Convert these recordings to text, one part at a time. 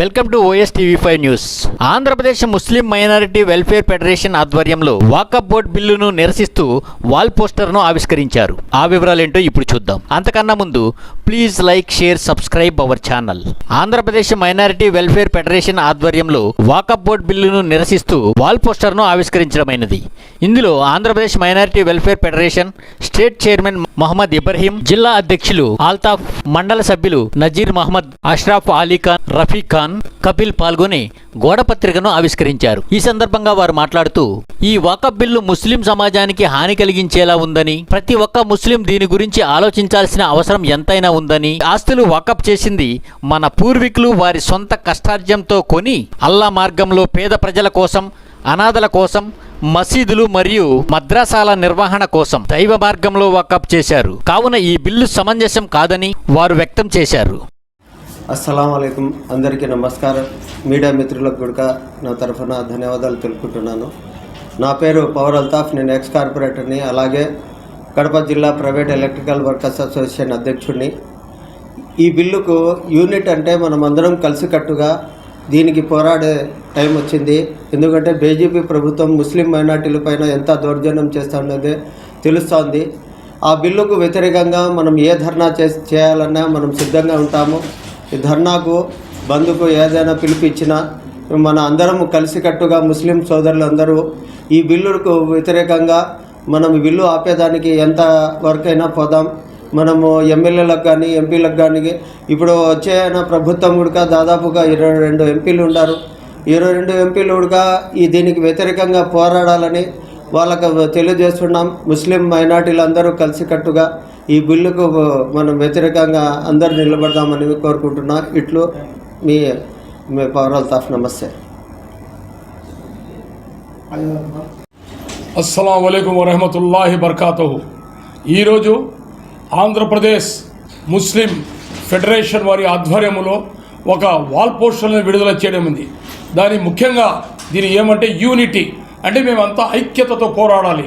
Welcome to OS TV five news Andhra Pradesh Muslim minority welfare federation ఆధ్వర్యంలో Waqf board బిల్లును నిరసిస్తూ wall పోస్టర్ను ఆవిష్కరించారు. ఆ వివరాలేంటో ఇప్పుడు చూద్దాం. అంతకన్నా ముందు please like share subscribe our channel. Andhra Pradesh minority welfare federation ఆధ్వర్యంలో వాకప్ బోర్డ్ బిల్లును నిరసిస్తూ వాల్ పోస్టర్ను ఆవిష్కరించడమైనది. ఇందులో Andhra Pradesh minority welfare federation state chairman Mohammed Ibrahim జిల్లా అధ్యక్షులు ఆల్తాఫ్ మండల సభ్యులు నజీర్ మహమ్మద్ అష్రాఫ్ అలీ ఖాన్ రఫీక్ ఖాన్ కపిల్ పాల్గొని గోడ పత్రికను ఆవిష్కరించారు. ఈ సందర్భంగా వారు మాట్లాడుతూ ఈ వాకప్ బిల్లు ముస్లిం సమాజానికి హాని కలిగించేలా ఉందని ప్రతి ఒక్క ముస్లిం దీని గురించి ఆలోచించాల్సిన అవసరం ఎంతైనా ఉందని ఆస్తులు వాకప్ చేసింది మన పూర్వీకులు వారి సొంత కష్టార్జంతో కొని అల్లా మార్గంలో పేద ప్రజల కోసం అనాథల కోసం మసీదులు మరియు మద్రాసాల నిర్వహణ కోసం దైవ మార్గంలో వాకప్ చేశారు. కావున ఈ బిల్లు సమంజసం కాదని వారు వ్యక్తం చేశారు. అస్సలం అయికం అందరికీ నమస్కారం. మీడియా మిత్రులకు కూడా నా తరఫున ధన్యవాదాలు తెలుపుకుంటున్నాను. నా పేరు పవర్ అల్తాఫ్. నేను ఎక్స్ కార్పొరేటర్ని అలాగే కడప జిల్లా ప్రైవేట్ ఎలక్ట్రికల్ వర్కర్స్ అసోసియేషన్ అధ్యక్షుడిని. ఈ బిల్లుకు యూనిట్ అంటే మనం అందరం కలిసికట్టుగా దీనికి పోరాడే టైం వచ్చింది. ఎందుకంటే బీజేపీ ప్రభుత్వం ముస్లిం మైనార్టీలపైన ఎంత దౌర్జన్యం చేస్తున్నదే తెలుస్తోంది. ఆ బిల్లుకు వ్యతిరేకంగా మనం ఏ ధర్నా చే చేయాలన్నా మనం సిద్ధంగా ఉంటాము. ఈ ధర్నాకు బంధుకు ఏదైనా పిలిపించినా మన అందరం కలిసికట్టుగా ముస్లిం సోదరులందరూ ఈ బిల్లుకు వ్యతిరేకంగా మనం బిల్లు ఆపేదానికి ఎంత వరకైనా పోదాం. మనము ఎమ్మెల్యేలకు కానీ ఎంపీలకు కానీ ఇప్పుడు వచ్చే ప్రభుత్వం కూడా దాదాపుగా ఇరవై రెండు ఎంపీలు ఉన్నారు. ఇరవై రెండు ఎంపీలు కూడా ఈ దీనికి వ్యతిరేకంగా పోరాడాలని వాళ్ళకు తెలియజేస్తున్నాం. ముస్లిం మైనార్టీలు అందరూ కలిసికట్టుగా ఈ బిల్లుకు మనం వ్యతిరేకంగా అందరు నిలబడదామని కోరుకుంటున్నా. ఇట్లు మీ మీ పవర్ అల్తాఫ్ నమస్తే. అస్సలం అయికం వరహమతుల్లాహి బర్కాతు ఈరోజు ఆంధ్రప్రదేశ్ ముస్లిం ఫెడరేషన్ వారి ఆధ్వర్యంలో ఒక వాల్ పోస్టర్లను విడుదల చేయడం ఉంది. దాని ముఖ్యంగా దీని ఏమంటే యూనిటీ అంటే మేమంతా ఐక్యతతో పోరాడాలి.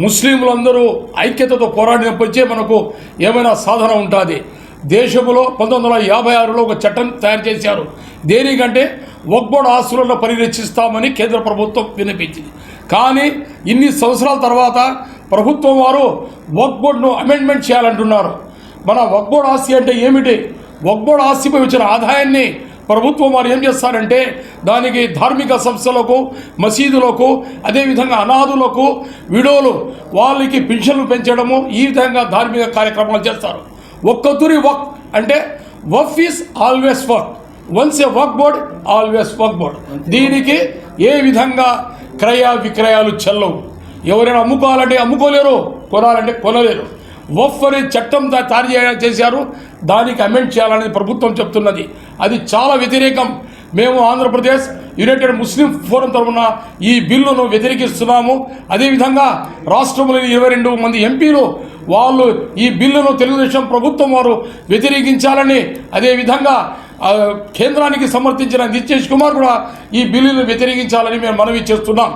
ముస్లింలందరూ ఐక్యతతో పోరాడినప్పటికే మనకు ఏమైనా సాధన ఉంటుంది. దేశంలో పంతొమ్మిది వందల యాభై ఆరులో ఒక చట్టం తయారు చేశారు. దేనికంటే ఒక్బోడ్ ఆస్తులను పరిరక్షిస్తామని కేంద్ర ప్రభుత్వం వినిపించింది కానీ ఇన్ని సంవత్సరాల తర్వాత ప్రభుత్వం వారు వక్బోర్డ్ను అమెండ్మెంట్ చేయాలంటున్నారు. మన వక్బోర్డ్ ఆస్తి అంటే ఏమిటి? వక్బోర్డ్ ఆస్తిపై వచ్చిన ఆదాయాన్ని ప్రభుత్వం వారు ఏం చేస్తారంటే దానికి ధార్మిక సంస్థలకు మసీదులకు అదేవిధంగా అనాథులకు విడోలు వాళ్ళకి పింఛన్లు పెంచడము ఈ విధంగా ధార్మిక కార్యక్రమాలు చేస్తారు. ఒక్కతురి వక్ అంటే Waqf is always work once A work board always work board. దీనికి ఏ విధంగా క్రయ విక్రయాలు చెల్లవు. ఎవరైనా అమ్ముకోవాలంటే అమ్ముకోలేరు కొనాలంటే కొనలేరు. వఫ్ అనే చట్టం దా- తయారు చేయ- చేశారు. దానికి అమెండ్ చేయాలనేది ప్రభుత్వం చెప్తున్నది. అది చాలా వ్యతిరేకం. మేము ఆంధ్రప్రదేశ్ యునైటెడ్ ముస్లిం ఫోరం తరఫున ఈ బిల్లును వ్యతిరేకిస్తున్నాము. అదేవిధంగా రాష్ట్రంలోని ఇరవై రెండు మంది ఎంపీలు వాళ్ళు ఈ బిల్లును తెలుగుదేశం ప్రభుత్వం వారు వ్యతిరేకించాలని అదేవిధంగా కేంద్రానికి సమర్థించిన నితేష్ కుమార్ కూడా ఈ బిల్లును వ్యతిరేకించాలని మేము మనవి చేస్తున్నాం.